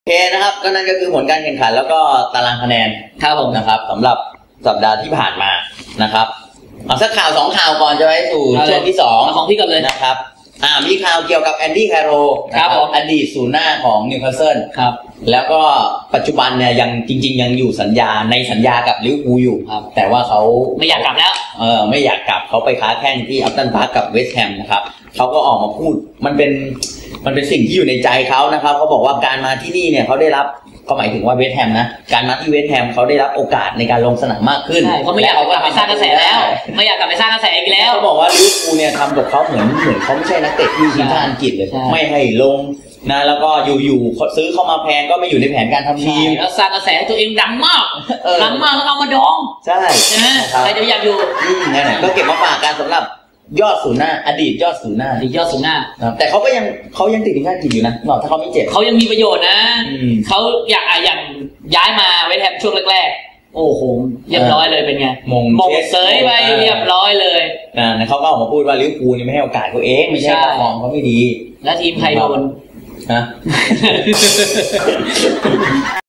โอเคนะครับก็นั่นก็คือผลการแข่งขัน แล้วก็ตารางคะแนนครับผมนะครับสำหรับสัปดาห์ที่ผ่านมานะครับเอาสักข่าวสองข่าวก่อนจะไปสู่เอาเลยช่วงที่สองเอาของพี่ก่อนเลยนะครับอ่ามีข่าวเกี่ยวกับแอนดี้แคโรครับผมอดีตศูนย์หน้าของนิวคาสเซิลครับ แล้วก็ปัจจุบันเนี่ยยังจริง ๆ ยังอยู่สัญญาในสัญญากับลิเวอร์พูลอยู่ครับ แต่ว่าเขาไม่อยากกลับแล้วเออไม่อยากกลับเขาไปค้าแข่งที่อัพตันพาร์กกับเวสต์แฮมนะครับเขาก็ออกมาพูดมันเป็นมันเป็นสิ่งที่อยู่ในใจเขานะครับเขาบอกว่าการมาที่นี่เนี่ยเขาได้รับ ก็หมายถึงว่าเวสต์แฮมนะ การมาที่เวสต์แฮมเขาได้รับโอกาสในการลงสนามมากขึ้นใช่เขาไม่อยากกลับไปสร้างกระแสแล้ว ไม่อยากกลับไปสร้างกระแสอีกแล้วเขาบอกว่าลิเวอร์พูลเนี่ยทำกับเขาเหมือนเหมือนเขาไม่ใช่นักเตะที่ทีมชาติอังกฤษเลยใช่ไม่ให้ลงนะแล้วก็อยู่ๆเขาซื้อเข้ามาแพงก็ไม่อยู่ในแผนการทำทีมแล้วสร้างกระแสตัวเองดังมากเออดังมากแล้วเอามาดอง ใช่ใช่ไหมครับใครจะอยากอยู่อืมนั่นแหละก็เก็บมาฝากกันสำหรับ ยอดศูนย์หน้า อดีตยอดศูนย์หน้า ดียอดสูงหน้า นะครับแต่เขาก็ยังเขายังติดทีมชาติอังกฤษอยู่นะนอกถ้าเขาไม่เจ็บ เขายังมีประโยชน์นะ อืม เขาอยากอะอย่างย้ายมาเวทแฮมช่วงแรกๆ โอ้โห เรียบร้อยเลยเป็นไงมงมงเช็ดเซยไปเออเรียบร้อยเลย อ่าเขาก็ออกมาพูดว่าลิเวอร์พูลนี่ไม่ให้โอกาสเขาเองไม่ใช่ใช่ ว่าฟอร์มเขาไม่ดีแล้วทีมใครโดน นะ